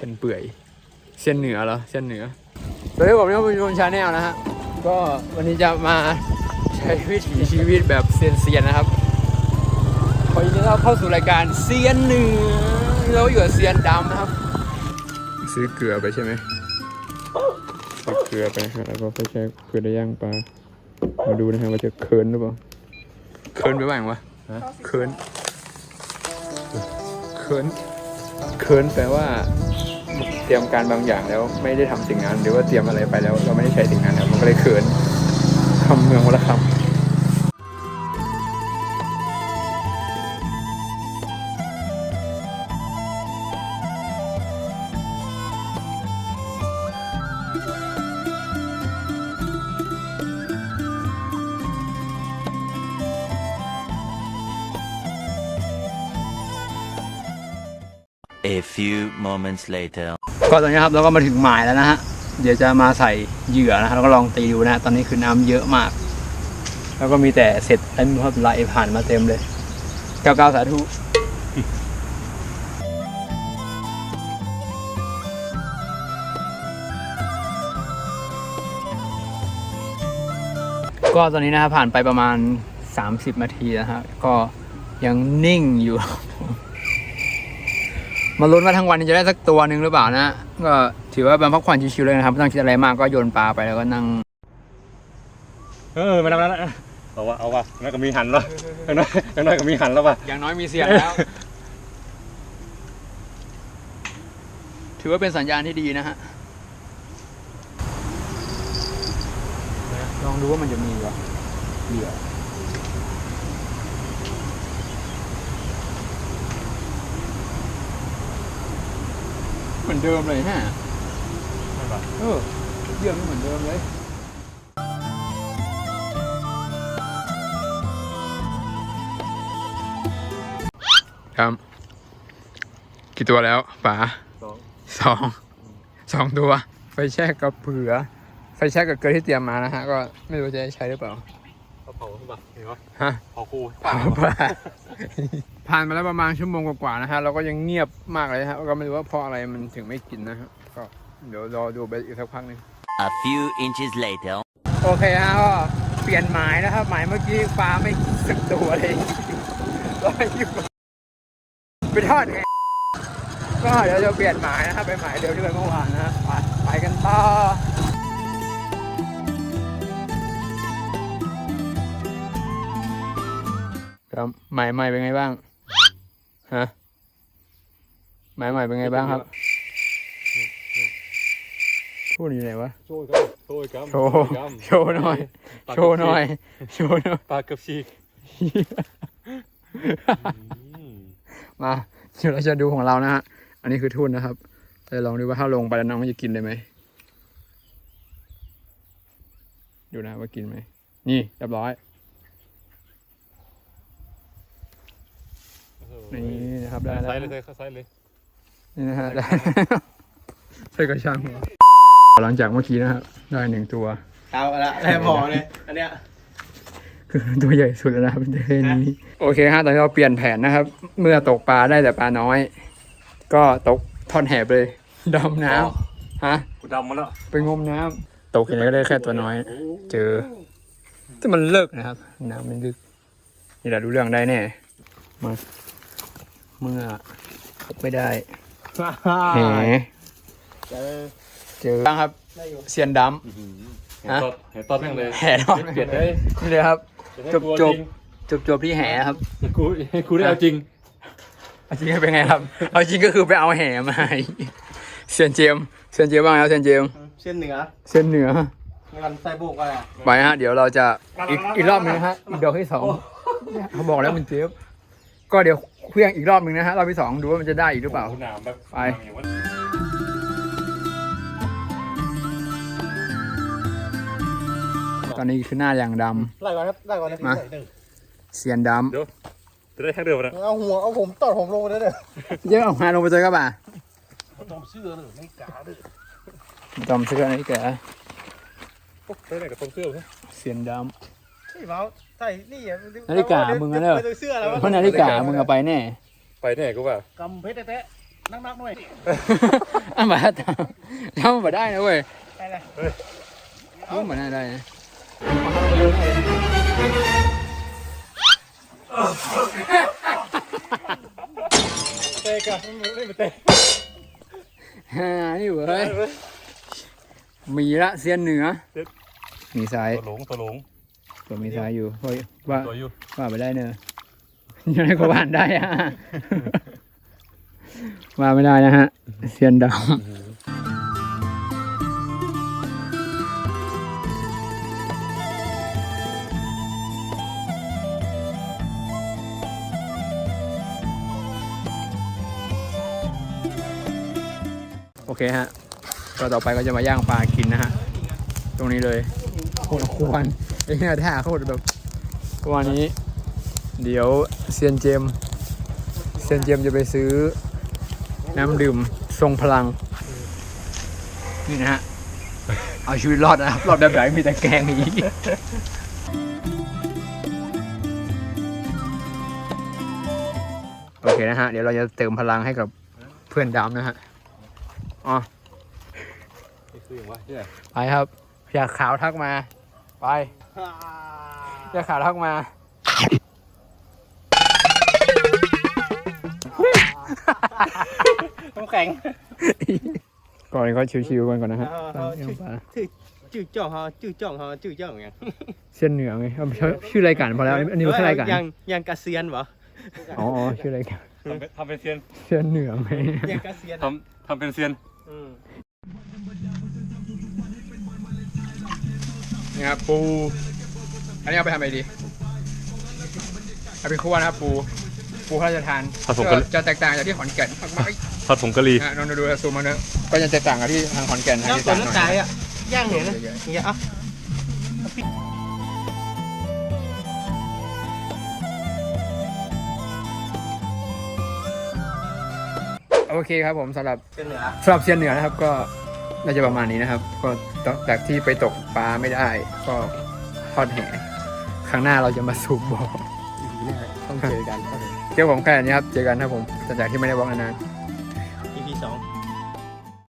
ส้นเปื่อย เส้นเหนือเหรอ เส้นเหนือสวัสดีผมเนี่ยเป็นชนชาแนลนะฮะ ก็วันนี้จะมาใช้วิถีชีวิตแบบเซียนๆนะครับ ขอยินดีต้อนรับเข้าสู่รายการเซียนเหนือเราอยู่กับเซียนดำนะครับ ซื้อเกลือไปใช่ไหมซื้อเกลือไปนะครับแล้วก็ไปใช้เกลือได้ย่างปลา มาดูนะครับว่าจะเคิร์นหรือเปล่า เคิร์นไปบ้างวะเคิร์นเคิร์น เคิร์นแปลว่าเตรียมการบางอย่างแล้วไม่ได้ทำสิ่งนั้น หรือว่าเตรียมอะไรไปแล้ว เราไม่ได้ใช้สิ่งนั้นครับมันก็เลยเขินคำเมืองวัลคำ A few moments later. ก็ตอนนี้ครับเราก็มาถึงหมายแล้วนะฮะ เดี๋ยวจะมาใส่เหยื่อนะฮะแล้วก็ลองตีดูนะฮะตอนนี้คือน้ำเยอะมาก แล้วก็มีแต่เศษเต็มครับไหลผ่านมาเต็มเลยเก้าเก้าสาธุก็ตอนนี้นะครับผ่านไปประมาณ 30นาทีนะฮะก็ยังนิ่งอยู่ มาลุ้นว่าทั้งวันนี้จะได้สักตัวหนึ่งหรือเปล่านะ ก็ถือว่าเป็นพักผ่อนชิวๆเลยนะครับไม่ต้องคิดอะไรมากก็โยนปลาไปแล้วก็นั่ง เออมาทำแล้วนะเอาวะเอาวะอย่างน้อยก็มีหันแล้วอย่างน้อยอย่างน้อยก็มีหันแล้วว่ะอย่างน้อยมีเสียงแล้ว ถือว่าเป็นสัญญาณที่ดีนะฮะลองดูว่ามันจะมีวะเหยื่อ มือนเดิมเลยฮะเออเหยื่อไม่เหมือนเดิมเลยครับกี่ตัวแล้วป๋าสองสองสองตัว ไฟแช็กกับเผือ ไฟแช็กกับเกลือที่เตรียมมานะฮะ ก็ไม่รู้จะได้ใช้หรือเปล่า เขาเผาใช่ปะเห็นปะฮะเผาคูผ่านมาผ่านมาแล้วประมาณชั่วโมงกว่าๆนะฮะเราก็ยังเงียบมากเลยฮะก็ไม่รู้ว่าเพราะอะไรมันถึงไม่กินนะฮะก็เดี๋ยวรอดูไปอีกสักพักหนึ่ง A few inches later. โอเคฮะก็เปลี่ยนหมายนะครับ หมายเมื่อกี้ปลาไม่สึกตัวเลยก็อยู่ไปทอดแหก็เดี๋ยวจะเปลี่ยนหมายนะครับไปหมายเดียวที่ไปเมื่อวานนะฮะไปไปกันต่อ ครับหมายใหม่เป็นไงบ้างฮะหมายใหม่เป็นไงบ้างครับพูดอยู่ไหนวะโชว์ครับโชว์ครับโชว์โชว์หน่อยโชว์หน่อยโชว์หน่อยปลาเกือบฉีกมาเดี๋ยวเราจะดูของเรานะฮะอันนี้คือทุ่นนะครับจะลองดูว่าถ้าลงไปแล้วน้องจะกินได้ไหมดูนะว่ากินไหมนี่เรียบร้อย นี่นะครับได้ไซแล้วส์เลยไซส์เลยนี่นะฮะได้ใช่กระชังหัวหลังจากเมื่อกี้นะครับได้หนึ่งตัวเอาละแล้พอเลยอันเนี้ยคือตัวใหญ่สุดแล้วนะครับในเทศนี้โอเคฮะตอนนี้เราเปลี่ยนแผนนะครับ เมื่อตกปลาได้แต่ปลาน้อย ก็ตกท่อนแหบเลยดำน้ำฮะกูดำมาแล้วไปงมน้ำตกอย่างไรก็ได้แค่ตัวน้อย เจอแต่มันเลิกนะครับ น้ำมันลึกนี่แหละรู้เรื่องได้แน่มา เมื่อไม่ได้แหเจอบ้างครับเซียนดเห็นตอนเห็นตอนแม่งเลยำแห่ทอดเปลี่ยนเลยนี่เลยครับ จบจบจบจบที่แห่ครับให้กูให้กูได้เอาจริงเอาจริงเป็นไงครับ เอาจริงก็คือไปเอาแห่มาให้เซียนเจมส์เซียนเจมส์บ้างแล้วเซียนเจมส์เส้นเหนือเส้นเหนือกันไส้โบกอะไรอะไปฮะเดี๋ยวเราจะอีกอีกรอบหนึงนะฮะอีกดอกที่สองเนี่ยเขาบอกแล้วมันเจฟ ก็เดี๋ยวเครื่องอีกรอบหนึ่งนะฮะรอบที่สองดูว่ามันจะได้อีกหรือเปล่าโโหหนามแบบไป ตอนนี้คือหน้าอย่างดไล่ก่อนครับไล่ก่อนนะพี่มา ใส่หนึ่งำเซียนดจะได้แค่เดิมนะเอาหัวเอาผมตอดผมลงไปเลยเด้อำเยอะออกมาลงไปเจอกับป่ะผมเสื้อเลยไม่กล้าเลยจอมเสื้อนี่แกได้ไหนกับตรงเสื้อเลยเซียนดไอ้เมาส์ ใส่นี่อะนาฬิกามึงอะเนอะ ไปดูเสื้อแล้วำเพราะนาฬิกามึงเอาไปแน่ไปแน่กูว่ากำเพชรแท้นักๆหน่อยอะมาตามทำมาได้นะเว้ยไปเลยทำมาได้ได้นะเตะกันไม่มาเตะฮ่านี่เว้ยมีละเซียนเหนือมีซ้ายตัวหลงตัวหลง ตัวมีซ้ายอยู่เฮ้ยว่าตัวอยู่ว่าไปได้เนอะยังไงก็ว่านได้อะว่าไม่ได้นะฮะเซียนดำโอเคฮะก็ต่อไปก็จะมาย่างปลากินนะฮะ ตรงนี้เลยโคตรควร เนี่ยท่าโคตรแบบวันนี้ เดี๋ยวเซียนเจมเซียนเจมจะไปซื้อ น้ำดื่มทรงพลัง นี่นะฮะ เอาชีวิตรอดนะครับ รอดแบบไหนมีแต่แกงอย่างนี้โอเคนะฮะ เดี๋ยวเราจะเติมพลังให้กับเพื่อนดำนะฮะ อ๋อไปครับ อยากขาวทักมา ไป อยากขาวทักมาต้องแข็งก่อนเขาชิวๆกันก่อนนะฮะเอาเอาตั้งใจลงไปจื้อจ่องเขาจื้อจ่องเขาจื้อจ่องไงเส้นเหนือไงเอาชื่อชื่อรายการพอแล้ว อันนี้ไม่ใช่รายการยังยังกระเซียนเหรออ๋ออ๋อชื่อรายการทำเป็นทำเป็นเซียนเส้นเหนือไงยังกระเซียนทำทำเป็นเซียน อืม นี่ครับปู อันนี้เอาไปทำอะไรดี เอาไปคั่วนะครับปู ปูพระราชทานผสมกันจะจะแตกต่างจากที่ขอนแก่นมากทอดผงกะหรี่ๆนะลองดูซูมมาเนอะก็จะแตกต่างกับที่ทางขอนแก่นทางย่างที่ตัวต่างหน้ำน่ใจอยอะย่างเนี่ยนะอย่างเงี้ยอะโอเคครับผมสำหรับเป็นเหนือสำหรับเซียนเหนือนะครับก็ น่าจะประมาณนี้นะครับ ก็จากที่ไปตกปลาไม่ได้ ก็ทอดแหครั้งหน้าเราจะมาสูบบ่อต้องเจอกันเจอผมแค่นี้ครับ เจอกันครับผมจากที่ไม่ได้บล็อกนาน EP สอง